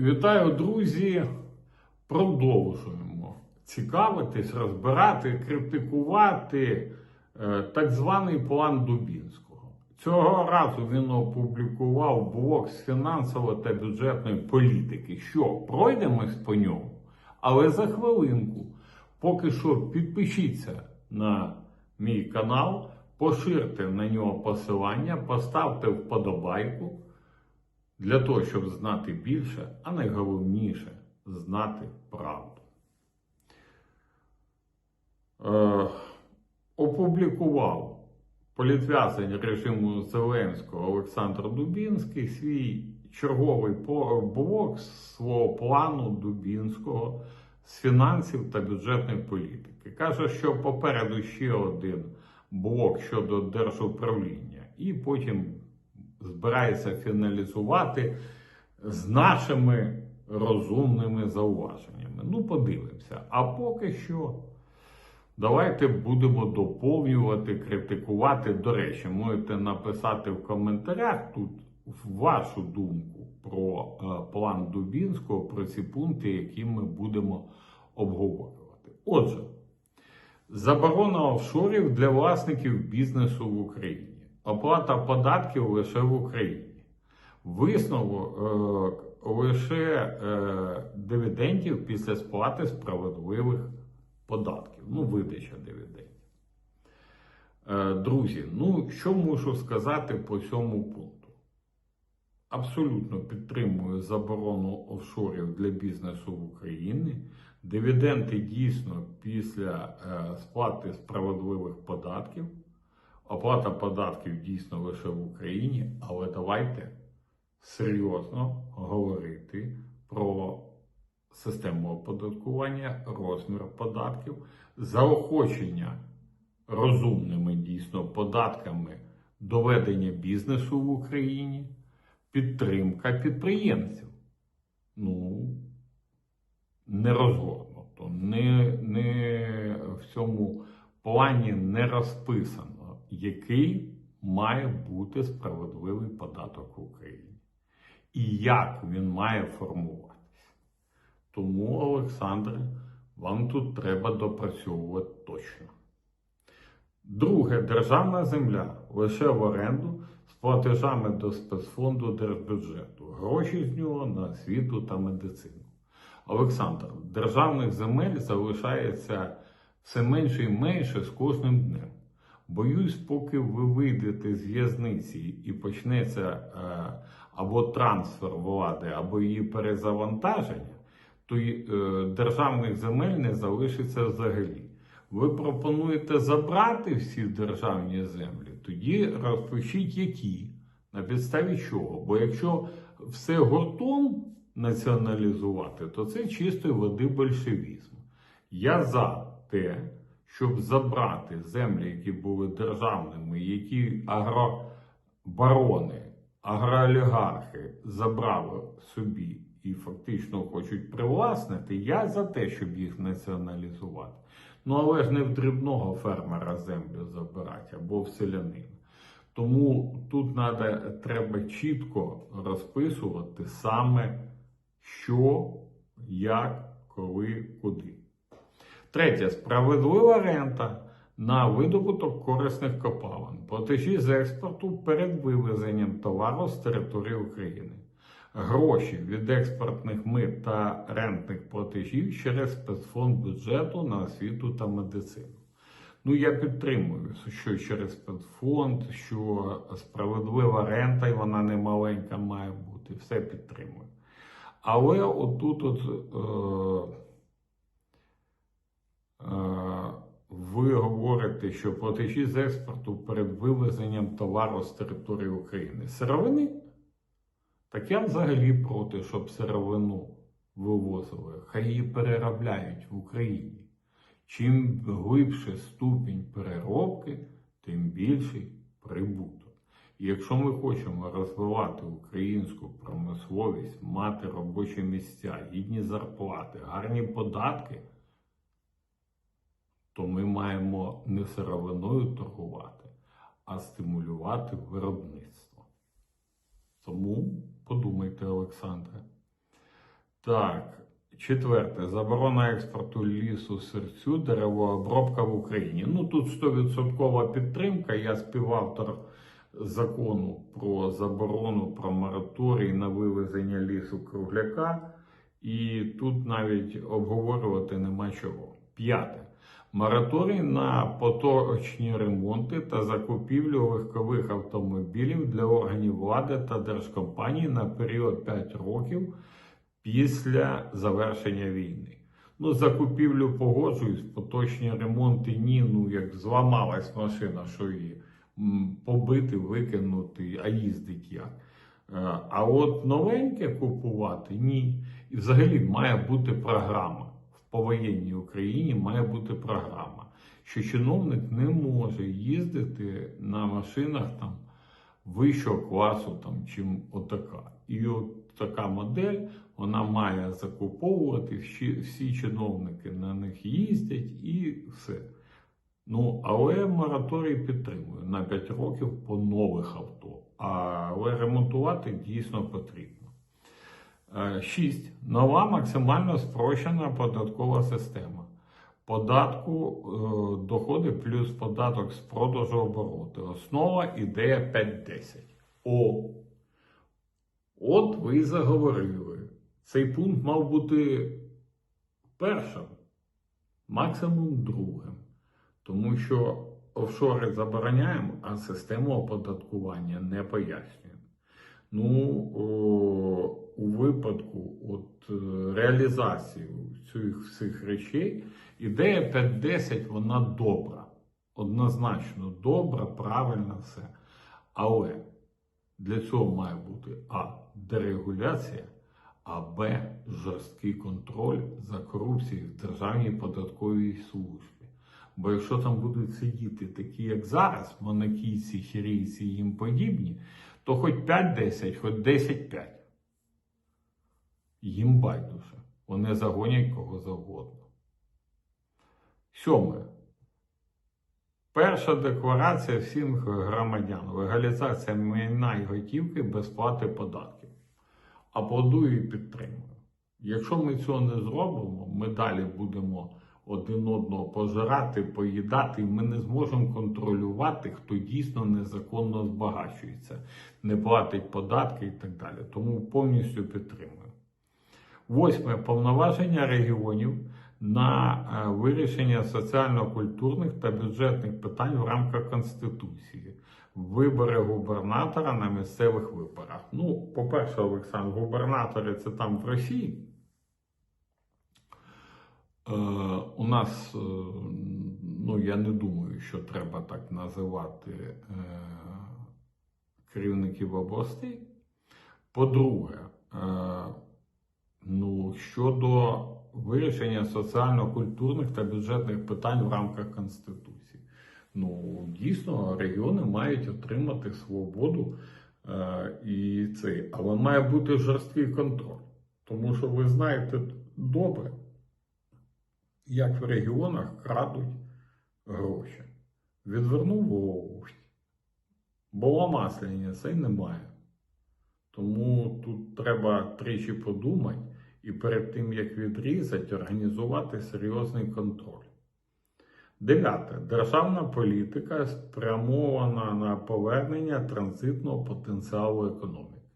Вітаю, друзі! Продовжуємо цікавитись, розбирати, критикувати е, так званий план Дубінського. Цього разу він опублікував блок з фінансової та бюджетної політики. Що, пройдемось по ньому? Але за хвилинку. Поки що підпишіться на мій канал, поширте на нього посилання, поставте вподобайку для того, щоб знати більше, а найголовніше знати правду. Е, опублікував політв'язень режиму Зеленського Олександр Дубінський свій черговий блок свого плану Дубінського з фінансів та бюджетної політики. Каже, що попереду ще один блок щодо держуправління, і потім збирається фіналізувати з нашими розумними зауваженнями. Ну, подивимося. А поки що. Давайте будемо доповнювати, критикувати. До речі, можете написати в коментарях тут вашу думку про е, план Дубінського, про ці пункти, які ми будемо обговорювати. Отже, заборона офшорів для власників бізнесу в Україні, оплата податків лише в Україні, висновок е, лише е, дивідендів після сплати справедливих податків, ну, видача дивідендів. Е, Друзі, ну що можу сказати по цьому пункту? Абсолютно підтримую заборону офшорів для бізнесу в Україні. Дивіденди дійсно після е, сплати справедливих податків. Оплата податків дійсно лише в Україні, але давайте серйозно говорити про систему оподаткування, розмір податків, заохочення розумними дійсно податками доведення бізнесу в Україні, підтримка підприємців. Ну, не розгорнуто, не, не в цьому плані не розписано, який має бути справедливий податок в Україні і як він має формуватися. Тому, Олександре, вам тут треба допрацьовувати точно. Друге, державна земля лише в оренду з платежами до спецфонду держбюджету. Гроші з нього на освіту та медицину. Олександр, державних земель залишається все менше і менше з кожним днем. Боюсь, поки ви вийдете з в'язниці і почнеться е, або трансфер влади, або її перезавантаження, то е, державних земель не залишиться взагалі. Ви пропонуєте забрати всі державні землі, тоді розпишіть які, на підставі чого. Бо якщо все гуртом націоналізувати, то це чистої води большевізм. Я за те, щоб забрати землі, які були державними, які агробарони, агроолігархи забрали собі і фактично хочуть привласнити, я за те, щоб їх націоналізувати. Ну але ж не в дрібного фермера землю забирати або в селянина. Тому тут надо, треба чітко розписувати саме що, як, коли, куди. Третє справедлива рента на видобуток корисних копалин, платежі з експорту перед вивезенням товару з території України, гроші від експортних мит та рентних платежів через спецфонд бюджету на освіту та медицину. Ну, я підтримую, що через спецфонд, що справедлива рента, і вона не маленька має бути, все підтримую. Але отут от. Е- ви говорите, що платежі з експорту перед вивезенням товару з території України. Сировини? Так я взагалі проти, щоб сировину вивозили. Хай її переробляють в Україні. Чим глибше ступінь переробки, тим більший прибуток. І якщо ми хочемо розвивати українську промисловість, мати робочі місця, гідні зарплати, гарні податки то ми маємо не сировиною торгувати, а стимулювати виробництво. Тому подумайте, Олександре. Так. Четверте. Заборона експорту лісу серцю, деревообробка в Україні. Ну тут 100% підтримка. Я співавтор закону про заборону про мораторій на вивезення лісу кругляка. І тут навіть обговорювати нема чого. П'яте. Мораторій на поточні ремонти та закупівлю легкових автомобілів для органів влади та держкомпаній на період 5 років після завершення війни. Ну, закупівлю погоджуюсь, поточні ремонти ні, ну як зламалась машина, що її побити, викинути, а їздить як. Е, А от новеньке купувати ні. І взагалі має бути програма. Повоєнній Україні має бути програма, що чиновник не може їздити на машинах там вищого класу, там, чим отака. І от така модель вона має закуповувати, всі, всі чиновники на них їздять і все. Ну, але мораторій підтримує на 5 років по нових авто. Але ремонтувати дійсно потрібно. 6. Нова максимально спрощена податкова система. Податку е, доходи плюс податок з продажу обороти. Основа ідея 5.10. О. От ви і заговорили. Цей пункт мав бути першим, максимум другим. Тому що офшори забороняємо, а систему оподаткування не пояснюємо. Ну, о, у випадку от, е, реалізації цих всіх речей, ідея 5.10 вона добра. Однозначно добра, правильна все. Але для цього має бути А. Дерегуляція, а Б. Жорсткий контроль за корупцією в Державній податковій службі. Бо якщо там будуть сидіти такі, як зараз, монакійці, хірійці і їм подібні, то хоч 5-10, хоч 10-5. Їм байдуже. Вони загонять кого завгодно. Сьоме. Перша декларація всім громадян. Легалізація майна і готівки без плати податків. Аплодую і підтримую. Якщо ми цього не зробимо, ми далі будемо один одного пожирати, поїдати, ми не зможемо контролювати, хто дійсно незаконно збагачується, не платить податки і так далі. Тому повністю підтримую. Восьме повноваження регіонів на е, вирішення соціально-культурних та бюджетних питань в рамках Конституції. Вибори губернатора на місцевих виборах. Ну, по-перше, Олександр, губернатори це там в Росії. Е, у нас, е, ну я не думаю, що треба так називати е, керівників областей. По-друге, ну, щодо вирішення соціально-культурних та бюджетних питань в рамках Конституції. Ну, дійсно, регіони мають отримати свободу і цей, але має бути жорсткий контроль. Тому що ви знаєте добре, як в регіонах крадуть гроші. Відвернув. Було маслення, це немає. Тому тут треба тричі подумати і перед тим, як відрізати, організувати серйозний контроль. Дев'яте. Державна політика спрямована на повернення транзитного потенціалу економіки.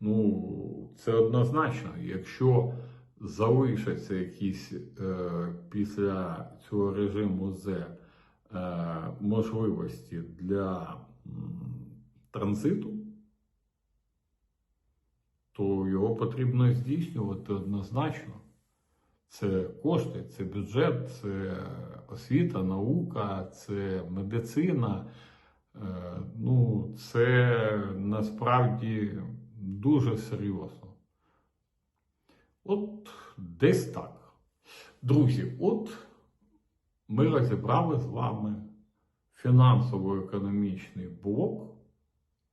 Ну, це однозначно, якщо залишаться якісь е, після цього режиму З е, можливості для транзиту, то його потрібно здійснювати однозначно. Це кошти, це бюджет, це освіта, наука, це медицина. Е, Ну, це насправді дуже серйозно. От десь так. Друзі, от ми розібрали з вами фінансово-економічний блок,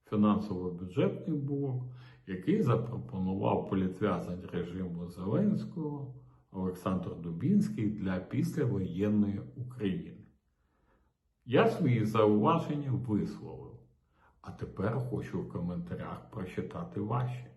фінансово-бюджетний блок, який запропонував політв'язань режиму Зеленського Олександр Дубінський для післявоєнної України. Я свої зауваження висловив, а тепер хочу в коментарях прочитати ваші.